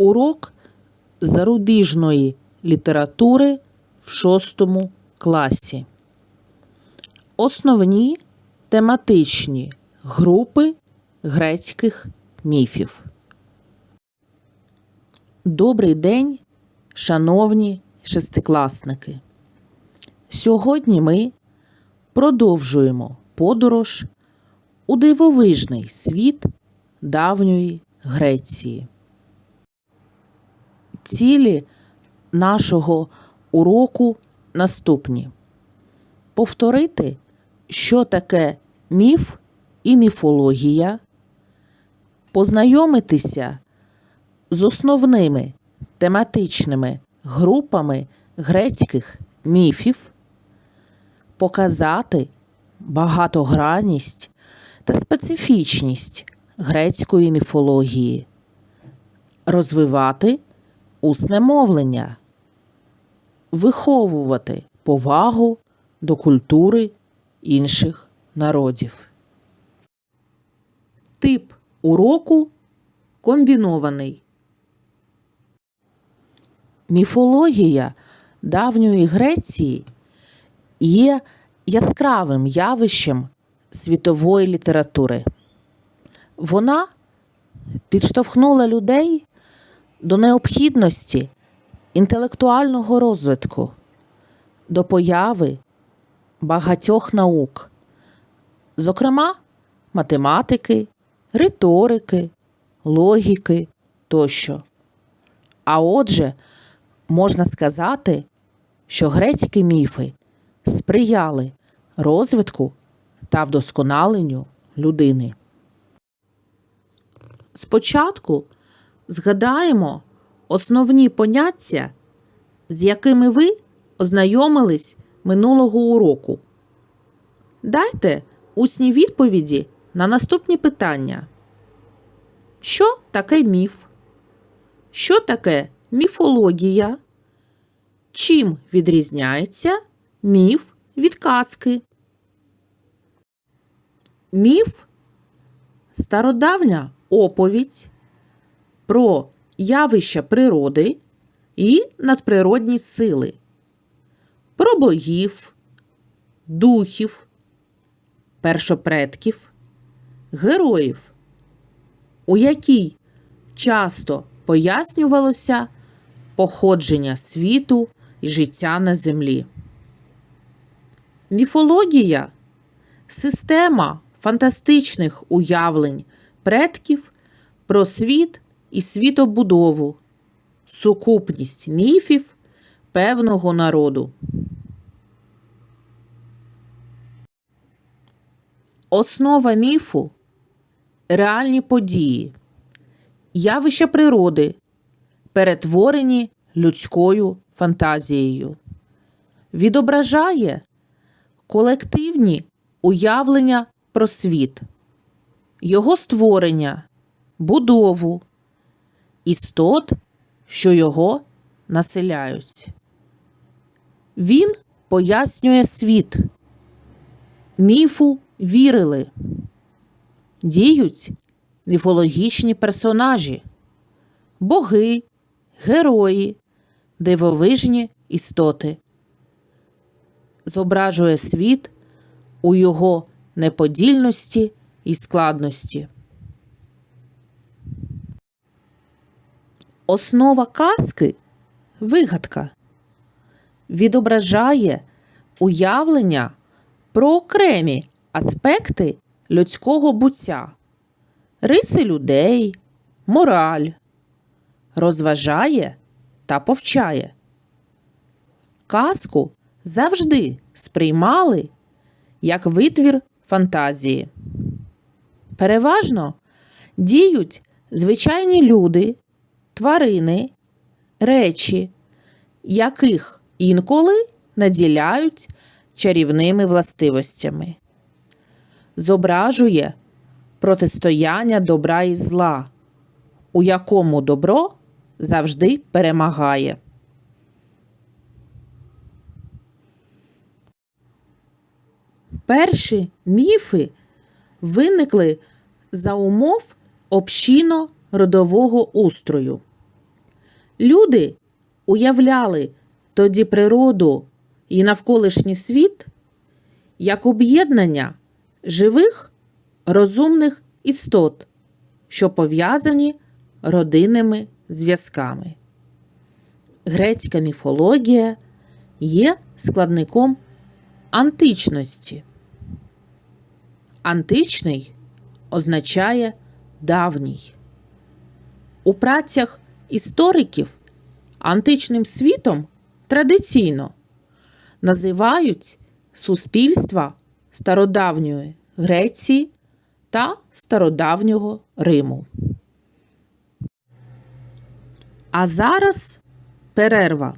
Урок зарубіжної літератури в шостому класі. Основні тематичні групи грецьких міфів. Добрий день, шановні шестикласники. Сьогодні ми продовжуємо подорож у дивовижний світ давньої Греції. Цілі нашого уроку наступні: повторити, що таке міф і міфологія, познайомитися з основними тематичними групами грецьких міфів, показати багатогранність та специфічність грецької міфології, розвивати усне мовлення, виховувати повагу до культури інших народів. Тип уроку комбінований. Міфологія давньої Греції є яскравим явищем світової літератури. Вона підштовхнула людей до необхідності інтелектуального розвитку, до появи багатьох наук, зокрема математики, риторики, логіки тощо. А отже, можна сказати, що грецькі міфи сприяли розвитку та вдосконаленню людини. Спочатку згадаємо основні поняття, з якими ви ознайомились минулого уроку. Дайте усні відповіді на наступні питання. Що таке міф? Що таке міфологія? Чим відрізняється міф від казки? Міф стародавня оповідь про явища природи і надприродні сили, про богів, духів, першопредків, героїв, у якій часто пояснювалося походження світу і життя на землі. Міфологія система фантастичних уявлень предків про світ і світобудову, сукупність міфів певного народу. Основа міфу реальні події, явища природи, перетворені людською фантазією, відображає колективні уявлення про світ, його створення, будову, істот, що його населяють. Він пояснює світ. Міфу вірили. Діють міфологічні персонажі, боги, герої, дивовижні істоти. Зображує світ у його неподільності і складності. Основа казки вигадка відображає уявлення про окремі аспекти людського буття, риси людей, мораль, розважає та повчає. Казку завжди сприймали як витвір фантазії. Переважно діють звичайні люди, тварини, речі, яких інколи наділяють чарівними властивостями. Зображує протистояння добра і зла, у якому добро завжди перемагає. Перші міфи виникли за умов общино-родового устрою. Люди уявляли тоді природу і навколишній світ як об'єднання живих розумних істот, що пов'язані родинними зв'язками. Грецька міфологія є складником античності. Античний означає давній. У працях істориків античним світом традиційно називають суспільства стародавньої Греції та стародавнього Риму. А зараз перерва.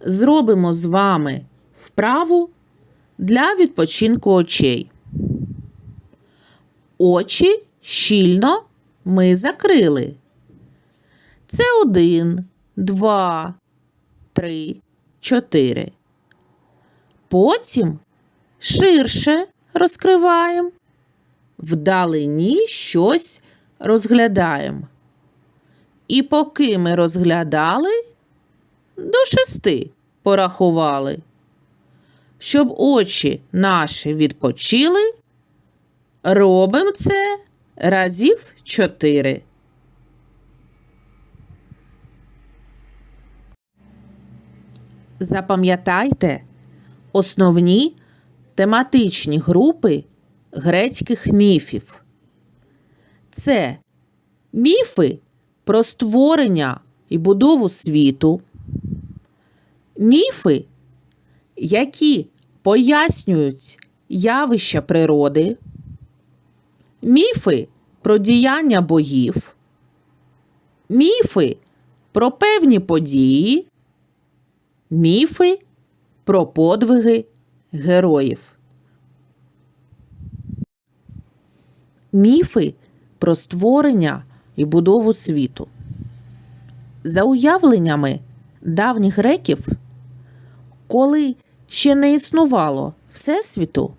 Зробимо з вами вправу для відпочинку очей. Очі щільно ми закрили. Це один, два, три, чотири. Потім ширше розкриваємо. Вдалині щось розглядаємо. І поки ми розглядали, до шести порахували. Щоб очі наші відпочили, робимо це разів чотири. Запам'ятайте основні тематичні групи грецьких міфів. Це міфи про створення і будову світу, міфи, які пояснюють явища природи, міфи про діяння богів, міфи про певні події, міфи про подвиги героїв. Міфи про створення і будову світу. За уявленнями давніх греків, коли ще не існувало Всесвіту,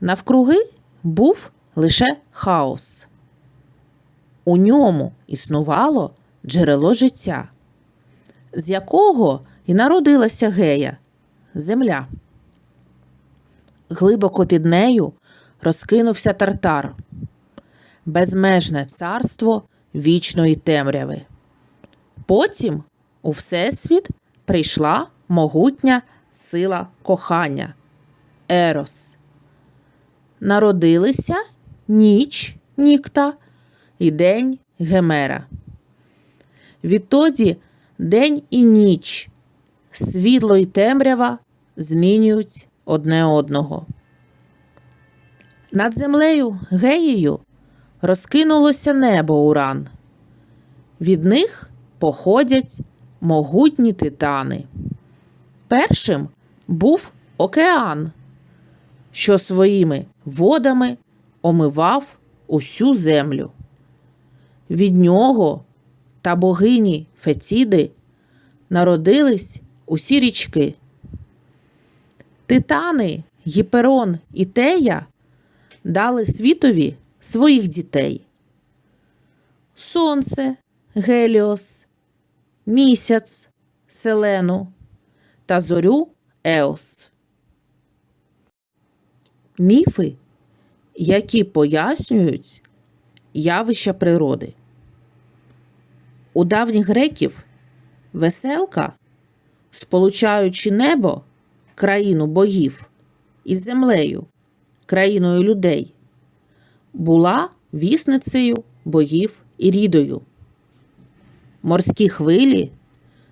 навкруги був лише хаос. У ньому існувало джерело життя, з якого і народилася гея земля. Глибоко під нею розкинувся тартар, безмежне царство вічної темряви. Потім у Всесвіт прийшла могутня сила кохання Ерос. Народилися ніч Нікта і день Гемера. Відтоді день і ніч, світло і темрява змінюють одне одного. Над землею Геєю розкинулося небо уран. Від них походять могутні титани. Першим був океан, що своїми водами омивав усю землю. Від нього та богині Феціди народились усі річки. Титани, Гіперон і Тея дали світові своїх дітей. Сонце, Геліос, місяць, Селену та зорю Еос. Міфи, які пояснюють явища природи. У давніх греків веселка, сполучаючи небо, країну богів із землею, країною людей, була вісницею богів Ірідою. Морські хвилі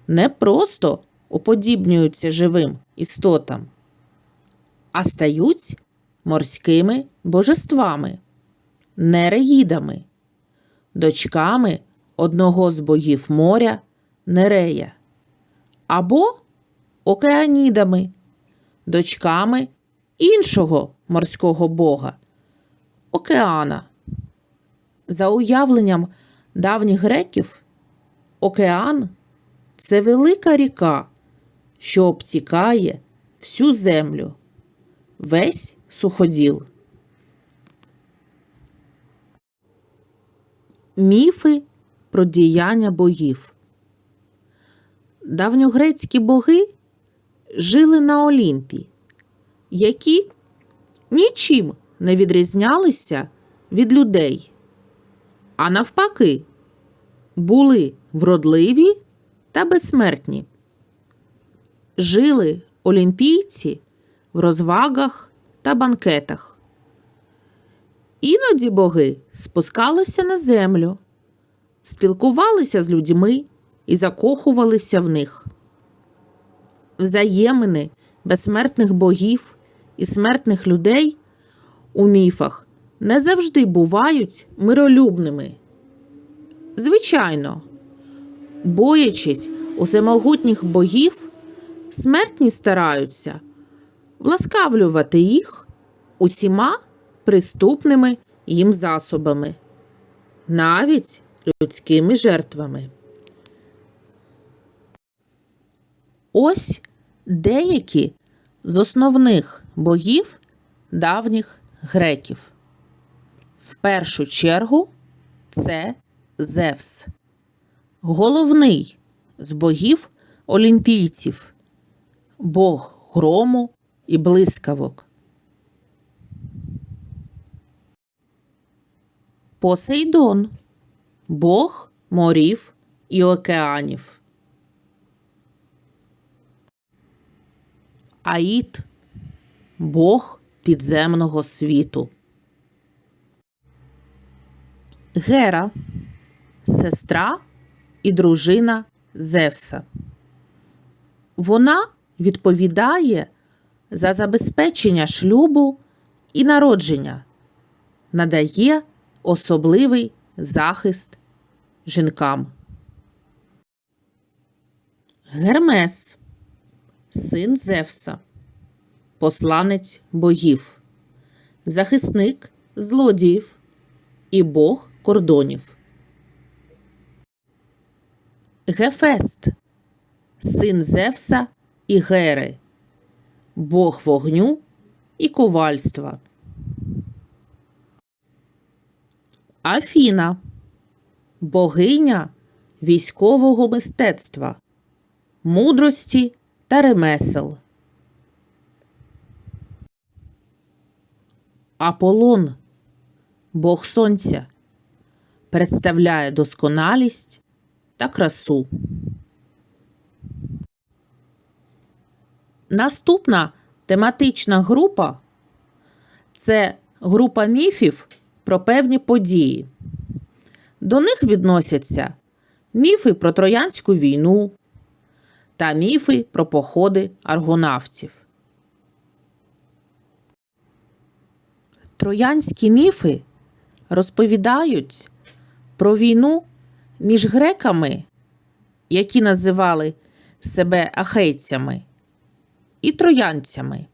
не просто уподібнюються живим істотам, а стають морськими божествами, нереїдами, дочками одного з богів моря Нерея, або океанідами, дочками іншого морського бога океана. За уявленням давніх греків, океан це велика ріка, що обтікає всю землю, весь суходіл. Міфи про діяння богів. Давньогрецькі боги жили на Олімпі, які нічим не відрізнялися від людей, а навпаки, були вродливі та безсмертні. Жили олімпійці в розвагах та банкетах. Іноді боги спускалися на землю, спілкувалися з людьми і закохувалися в них. Взаємини безсмертних богів і смертних людей у міфах не завжди бувають миролюбними. Звичайно, боячись усемогутніх богів, смертні стараються власкавлювати їх усіма приступними їм засобами, навіть людськими жертвами. Ось деякі з основних богів давніх греків. В першу чергу це Зевс, головний з богів олімпійців, бог грому і блискавок. Посейдон бог морів і океанів. Аїд бог підземного світу. Гера сестра і дружина Зевса. Вона відповідає за забезпечення шлюбу і народження, надає особливий захист жінкам. Гермес син Зевса, посланець богів, захисник злодіїв і бог кордонів. Гефест, син Зевса і Гери, бог вогню і ковальства. Афіна, богиня військового мистецтва, мудрості та ремесел. Аполлон, бог сонця, представляє досконалість та красу. Наступна тематична група це група міфів про певні події. До них відносяться міфи про Троянську війну та міфи про походи аргонавтів. Троянські міфи розповідають про війну між греками, які називали себе ахейцями, і троянцями.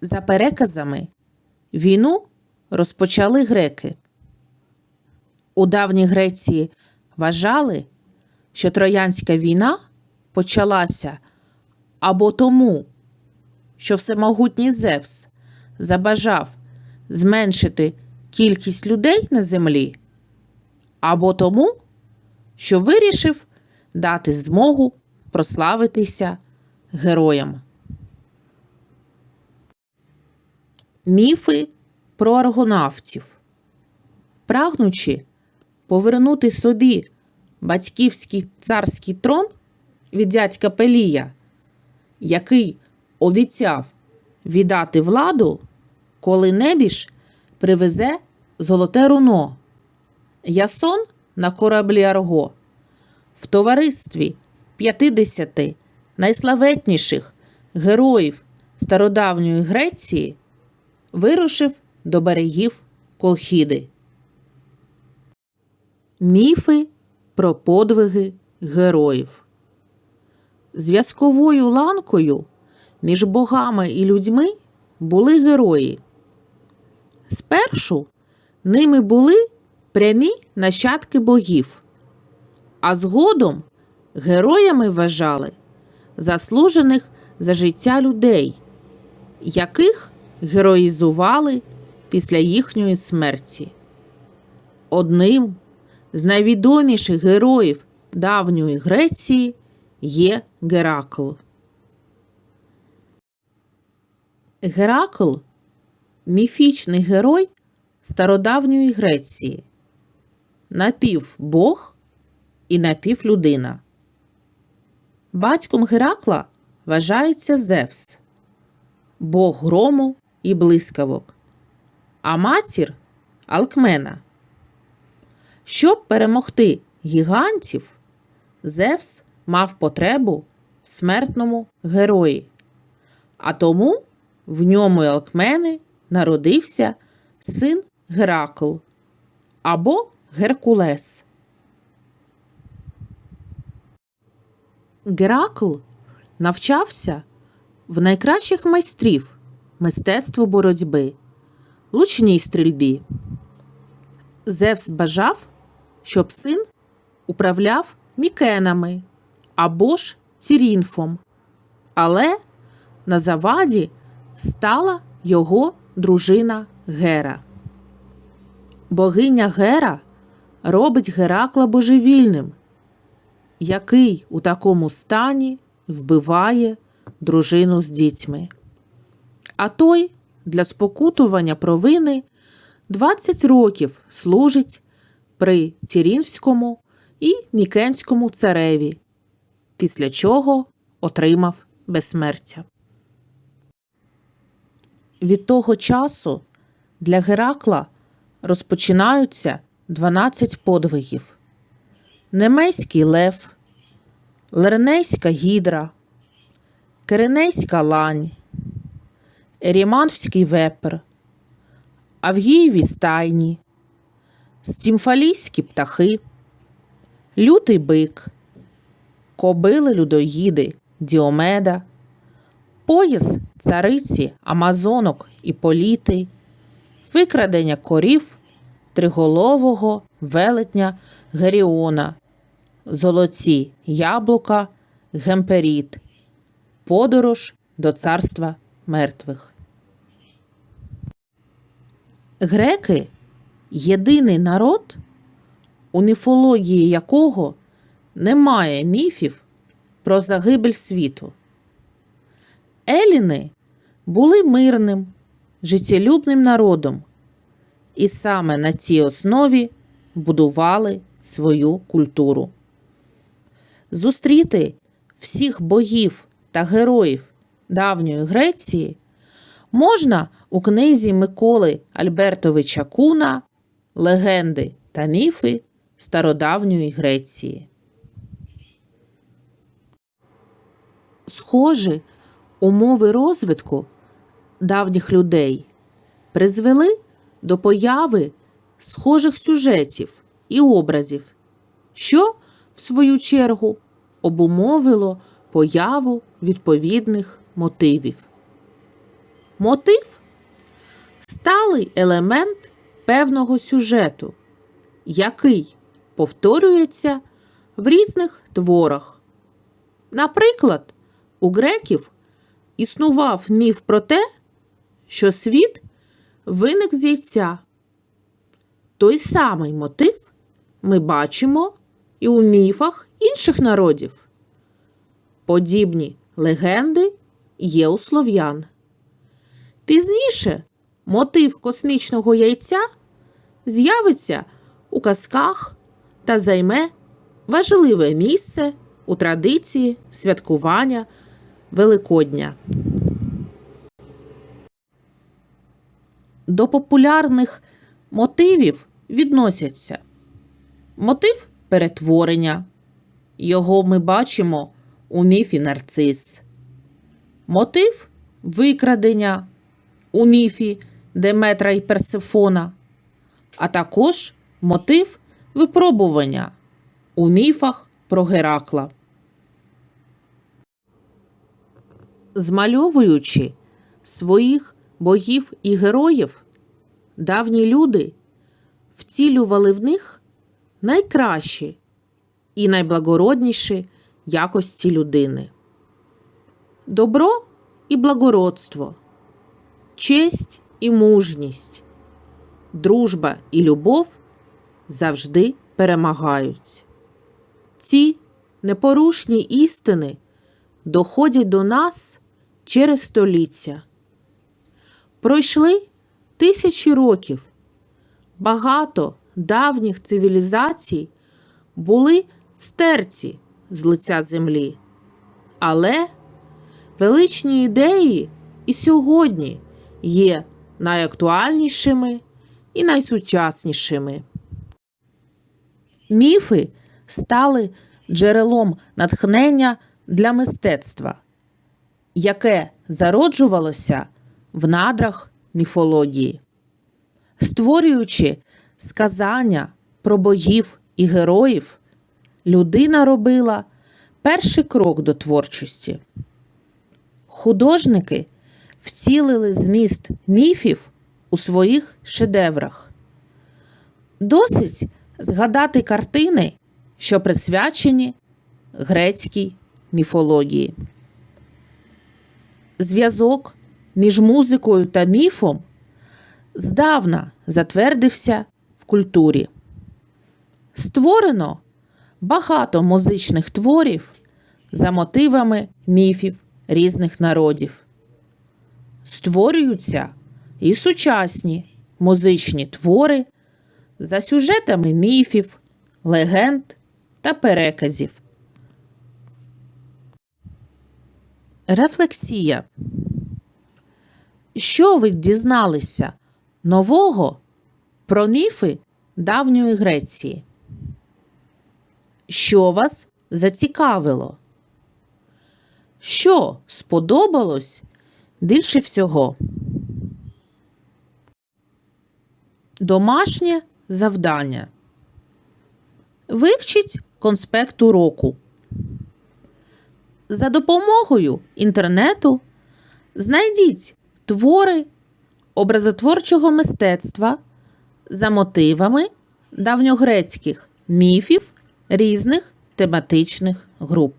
За переказами, війну розпочали греки. У давній Греції вважали, що Троянська війна почалася або тому, що всемогутній Зевс забажав зменшити кількість людей на землі, або тому, що вирішив дати змогу прославитися героям. Міфи про аргонавтів. Прагнучи повернути собі батьківський царський трон від дядька Пелія, який обіцяв віддати владу, коли небіж привезе золоте руно. Ясон на кораблі Арго в товаристві 50 найславетніших героїв стародавньої Греції вирушив до берегів Колхіди. Міфи про подвиги героїв. Зв'язковою ланкою між богами і людьми були герої. Спершу ними були прямі нащадки богів, а згодом героями вважали заслужених за життя людей, яких героїзували після їхньої смерті. Одним з найвідоміших героїв давньої Греції є Геракл. Геракл міфічний герой стародавньої Греції, напівбог і напівлюдина. Батьком Геракла вважається Зевс, бог грому і блискавок, а матір Алкмена. Щоб перемогти гігантів, Зевс мав потребу смертному герої, а тому в ньому Алкмени народився син Геракл або Геркулес. Геракл навчався в найкращих майстрів мистецтву боротьби, лучній стрільбі. Зевс бажав, щоб син управляв мікенами або ж цірінфом, але на заваді стала його дружина Гера. Богиня Гера робить Геракла божевільним, який у такому стані вбиває дружину з дітьми. А той для спокутування провини 20 років служить при Тірінському і Мікенському цареві, після чого отримав безсмертя. Від того часу для Геракла розпочинаються 12 подвигів: Немейський лев, Лернейська гідра, Киренейська лань, Еріманфський вепр, Авгієві стайні, Стімфалійські птахи, Лютий бик, Кобили людоїди, Діомеда, Пояс цариці, Амазонок і політи, Викрадення корів, Триголового велетня Геріона, Золоті яблука, Гемперіт, Подорож до царства мертвих. Греки єдиний народ, у міфології якого немає міфів про загибель світу. Еліни були мирним, життєлюбним народом, і саме на цій основі будували свою культуру. Зустріти всіх богів та героїв давньої Греції можна у книзі Миколи Альбертовича Куна Легенди та міфи стародавньої Греції. Схожі умови розвитку давніх людей призвели до появи схожих сюжетів і образів, що, в свою чергу, обумовило появу відповідних мотивів. Мотив сталий елемент певного сюжету, який повторюється в різних творах. Наприклад, у греків існував міф про те, що світ виник з яйця. Той самий мотив ми бачимо і у міфах інших народів. Подібні легенди є у слов'ян. Пізніше мотив космічного яйця з'явиться у казках та займе важливе місце у традиції святкування Великодня. До популярних мотивів відносяться мотив перетворення. Його ми бачимо у міфі нарцис. Мотив викрадення у міфі Деметра і Персифона, а також мотив випробування у міфах про Геракла. Змальовуючи своїх богів і героїв, давні люди втілювали в них найкращі і найблагородніші якості людини. Добро і благородство, честь і мужність, дружба і любов завжди перемагають. Ці непорушні істини доходять до нас через століття. Пройшли тисячі років. Багато давніх цивілізацій були стерті з лиця землі. Але величні ідеї і сьогодні є найактуальнішими і найсучаснішими. Міфи стали джерелом натхнення для мистецтва, яке зароджувалося в надрах міфології, створюючи сказання про богів і героїв, людина робила перший крок до творчості. Художники вцілили зміст міфів у своїх шедеврах. Досить згадати картини, що присвячені грецькій міфології. Зв'язок між музикою та міфом здавна затвердився в культурі. Створено багато музичних творів за мотивами міфів різних народів. Створюються і сучасні музичні твори за сюжетами міфів, легенд та переказів. Рефлексія. Що ви дізналися нового про міфи давньої Греції? Що вас зацікавило? Що сподобалось більше всього? Домашнє завдання. Вивчіть конспект уроку. За допомогою інтернету знайдіть твори образотворчого мистецтва за мотивами давньогрецьких міфів різних тематичних груп.